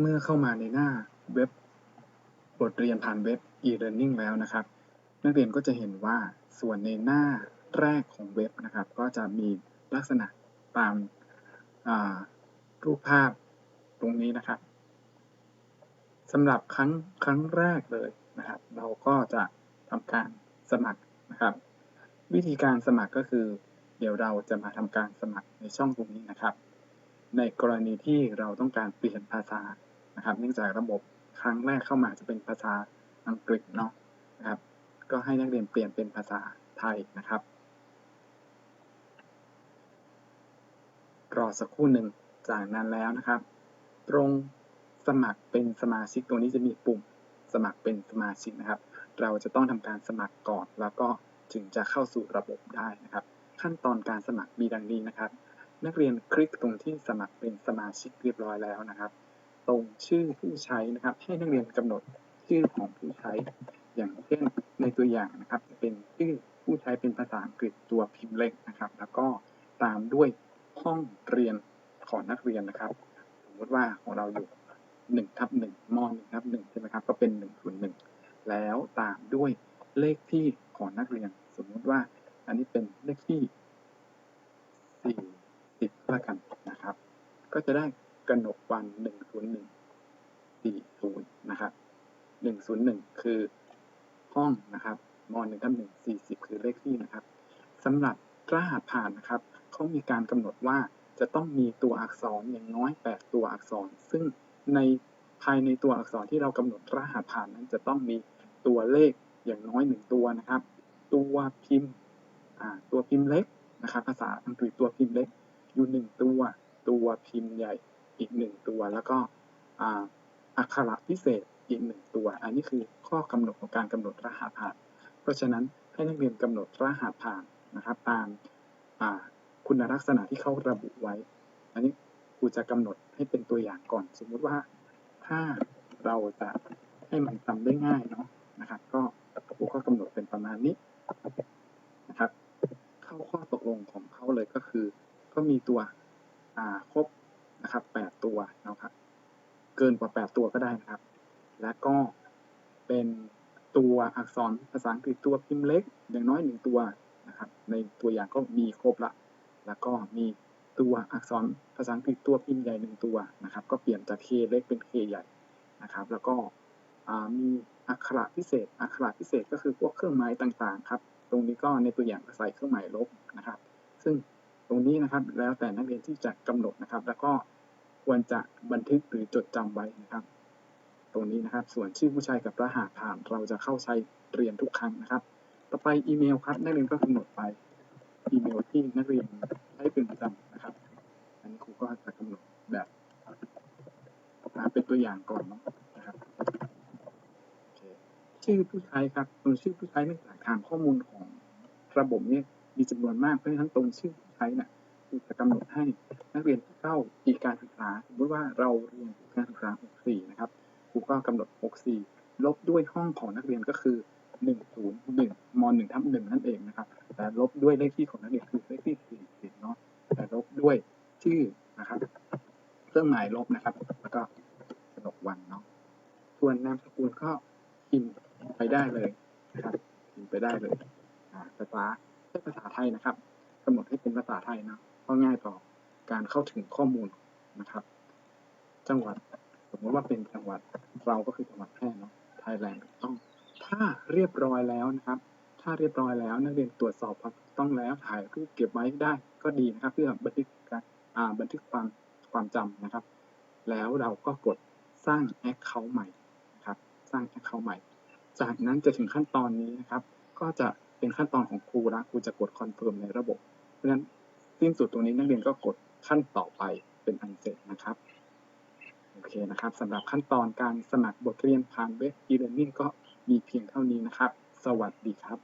เมื่อเข้ามาในหน้าเว็บบทเรียนผ่านเว็บ e-learning แล้วนะครับ นักเรียนก็จะเห็นว่าส่วนในหน้าแรกของเว็บนะครับ ก็จะมีลักษณะตามารูปภาพตรงนี้นะครับสำหรับครั้งครั้งแรกเลยนะครับ เราก็จะทำการสมัครนะครับ วิธีการสมัครก็คือ เดี๋ยวเราจะมาทำการสมัครในช่องตรงนี้นะครับ ในกรณีที่เราต้องการเปลี่ยนภาษา นะครับ เนื่องจากระบบครั้งแรกเข้ามาจะเป็นภาษาอังกฤษเนาะนะครับ ก็ให้นักเรียนเปลี่ยนเป็นภาษาไทยนะครับ รอสักครู่หนึ่งจากนั้นแล้วนะครับ ตรงสมัครเป็นสมาชิกตรงนี้จะมีปุ่มสมัครเป็นสมาชิกนะครับ เราจะต้องทำการสมัครก่อน แล้วก็ถึงจะเข้าสู่ระบบได้นะครับ ขั้นตอนการสมัครมีดังนี้นะครับ นักเรียนคลิกตรงที่สมัครเป็นสมาชิกเรียบร้อยแล้วนะครับ ตรงชื่อผู้ใช้นะครับ ให้นักเรียนกำหนดชื่อของผู้ใช้ อย่างเช่นในตัวอย่างนะครับ จะเป็นชื่อผู้ใช้เป็นภาษาอังกฤษตัวพิมพ์เล็กนะครับ แล้วก็ตามด้วยห้องเรียนของนักเรียนนะครับ สมมติว่าของเราอยู่หนึ่งทับหนึ่งมหนึ่งทับหนึ่งใช่ไหมครับ ก็เป็นหนึ่งศูนย์หนึ่งแล้วตามด้วยเลขที่ของนักเรียน สมมุติว่าอันนี้เป็นเลขที่สี่สิบละกันนะครับ ก็จะได้ กนกวันหนึ่งศูนย์หนึ่งสี่ศูนย์นะครับหนึ่งศูนย์หนึ่งคือห้องนะครับมหนึ่งทับหนึ่งสี่สิบคือเลขที่นะครับสำหรับรหัสผ่านนะครับเขามีการกำหนดว่าจะต้องมีตัวอักษรอย่างน้อย 8 ตัวอักษร ซึ่งในภายในตัวอักษรที่เรากำหนดรหัสผ่านนั้นจะต้องมีตัวเลขอย่างน้อยหนึ่งตัวนะครับ ตัวพิมพ์ตัวพิมพ์เล็กนะครับภาษาอังกฤษตัวพิมพ์เล็กอยู่หนึ่งตัว ตัวพิมพ์ใหญ่ อีกหนึ่งตัว แล้วก็อักขระพิเศษอีกหนึ่งตัว อันนี้คือข้อกำหนดของการกำหนดรหัสผ่าน เพราะฉะนั้นให้นักเรียนกำหนดรหัสผ่านนะครับตามคุณลักษณะที่เขาระบุไว้ อันนี้ครูจะกำหนดให้เป็นตัวอย่างก่อน สมมุติว่าถ้าเราจะให้มันจำได้ง่ายเนาะนะครับ ก็ครูก็กำหนดเป็นประมาณนี้นะครับ เข้าข้อตกลงของเขาเลยก็คือ ก็มีตัวครบ นะครับแปดตัวนะครับ เกินกว่าแปดตัวก็ได้นะครับ แล้วก็เป็นตัวอักษรภาษาอังกฤษตัวพิมพ์เล็ก อย่างน้อยหนึ่งตัวนะครับ ในตัวอย่างก็มีครบละ แล้วก็มีตัวอักษรภาษาอังกฤษตัวพิมพ์ใหญ่หนึ่งตัวนะครับ ก็เปลี่ยนจาก K เล็กเป็น K ใหญ่นะครับ แล้วก็มีอักขระพิเศษ อักขระพิเศษก็คือพวกเครื่องหมายต่างๆครับ ตรงนี้ก็ในตัวอย่างใส่เครื่องหมายลบนะครับ ซึ่งตรงนี้นะครับแล้วแต่นักเรียนที่จะกำหนดนะครับ แล้วก็ ควรจะบันทึกหรือจดจำไว้นะครับ ตรงนี้นะครับ ส่วนชื่อผู้ใช้กับรหัสผ่านเราจะเข้าใช้เรียนทุกครั้งนะครับ ต่อไปอีเมลครับนักเรียนก็กำหนดไปอีเมลที่นักเรียนใช้เป็นประจำนะครับ อันนี้ครูก็จะกำหนดแบบเป็นตัวอย่างก่อนเนาะนะครับชื่อผู้ใช้ครับตรงชื่อผู้ใช้เนื่องจากฐานข้อมูลของระบบเนี่ยมีจำนวนมากเพราะฉะนั้นตรงชื่อผู้ใช้เนี่ย รูจะกำหนดให้นักเรียนที่เข้าปีการศึกษาสมมติว่าเราเรียนปีการศึกษา 64 นะครับครูก็กำหนด 64 ลบด้วยห้องของนักเรียนก็คือ 101ม1ทับ1นั่นเองนะครับ แต่ลบด้วยเลขที่ของนักเรียนคือเลขที่ 40 เนาะแต่ลบด้วยชื่อนะครับเครื่องหมายลบนะครับ แล้วก็กนกวันเนาะส่วนนามสกุลก็พิมพ์ไปได้เลยนะครับพิมพ์ไปได้เลยอ่าภาษาใช้ภาษาไทยนะครับกำหนดให้เป็นภาษาไทยเนาะ ก็ง่ายต่อการเข้าถึงข้อมูลนะครับ จังหวัดสมมติว่าเป็นจังหวัดเราก็คือจังหวัดแพร่เนาะไทยแลนด์ถูกต้อง ถ้าเรียบร้อยแล้วนะครับ ถ้าเรียบร้อยแล้วนักเรียนตรวจสอบความถูกต้องแล้วถ่ายรูปเก็บไว้ได้ก็ดีนะครับ เพื่อบันทึกการอ่าบันทึกความความจำนะครับ แล้วเราก็กดสร้าง Account ใหม่นะครับสร้าง Account ใหม่ จากนั้นจะถึงขั้นตอนนี้นะครับ ก็จะเป็นขั้นตอนของครูละครูจะกดคอนเฟิร์มในระบบ เพราะฉะนั้น สิ้นสุดตรงนี้นักเรียนก็กดขั้นต่อไปเป็นอันเสร็จนะครับโอเคนะครับสำหรับขั้นตอนการสมัครบทเรียนผ่านเว็บ e-learning ก็มีเพียงเท่านี้นะครับ สวัสดีครับ